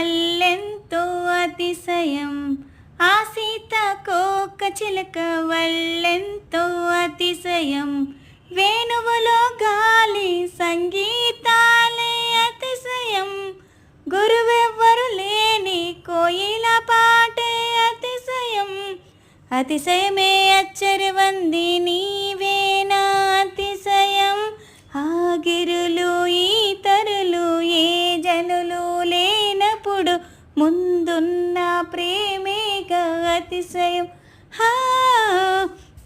వల్లెంతో అతిశయం. ఆ సీత కోక చిలక వల్లెంతో అతిశయం. వేణువులో గాలి సంగీతాలే అతిశయం. గురువెవ్వరు లేని కోయిల పాటే అతిశయం. అతిశయమే అచ్చరివంది నీవే చూడు ముందున్న ప్రేమే అతిశయం. హా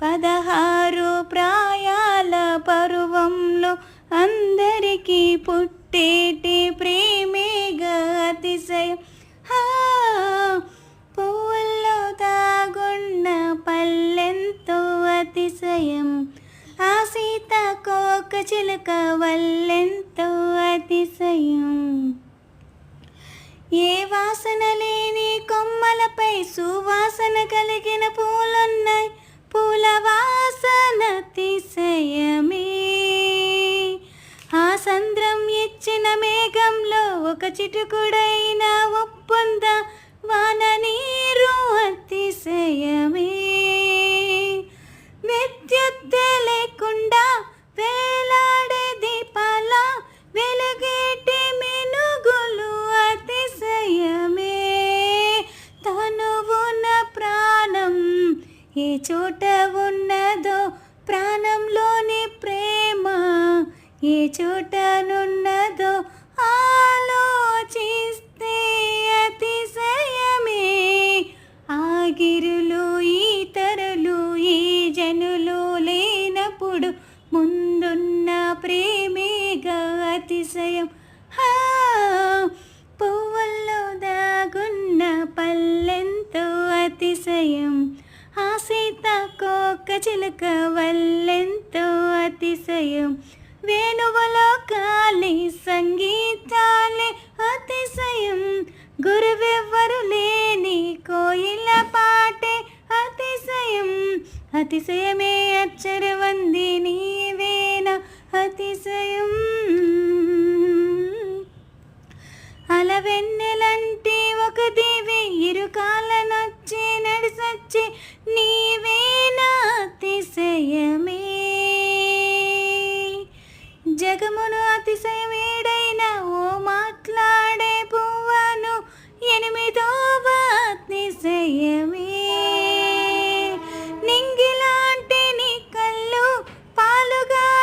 పదహారు ప్రాయాల పరువంలో అందరికీ పుట్టేటి ప్రేమే అతిశయం. హా పువ్వుల్లో తాగున్న పల్లెంతో అతిశయం. ఆ సీత కోక చిలుక వల్లెంతో అతిశయం. ఏ వాసన లేని కొమ్మలపై సువాసన కలిగిన పూలున్నాయి. పూల వాసన అతిశయమే ఆ సంద్రం ఇచ్చిన మేఘంలో ఒక చిటుకుడైన ఒప్పుందా వాన చోట ఉన్నదో ప్రాణంలోని ప్రేమ ఏ చోటనున్నదో ఆలోచిస్తే అతిశయమే. ఆగిరులు ఈతరులు ఈ జనులు లేనప్పుడు ముందున్న ప్రేమేగా అతిశయం. చిలుక వల్లెంతో అతిశయం. వేణువులో కాలి సంగీతాలే అతిశయం. గురువెవ్వరు లేని కోయిల పాటే అతిశయం. అతిశయమే అచ్చరవంది నీవేన అతిశయం. అలవెన్నెలంటే ఒక దేవి ఇరుకాలనొచ్చి నడిసొచ్చి నీ అతిశయమే జగమును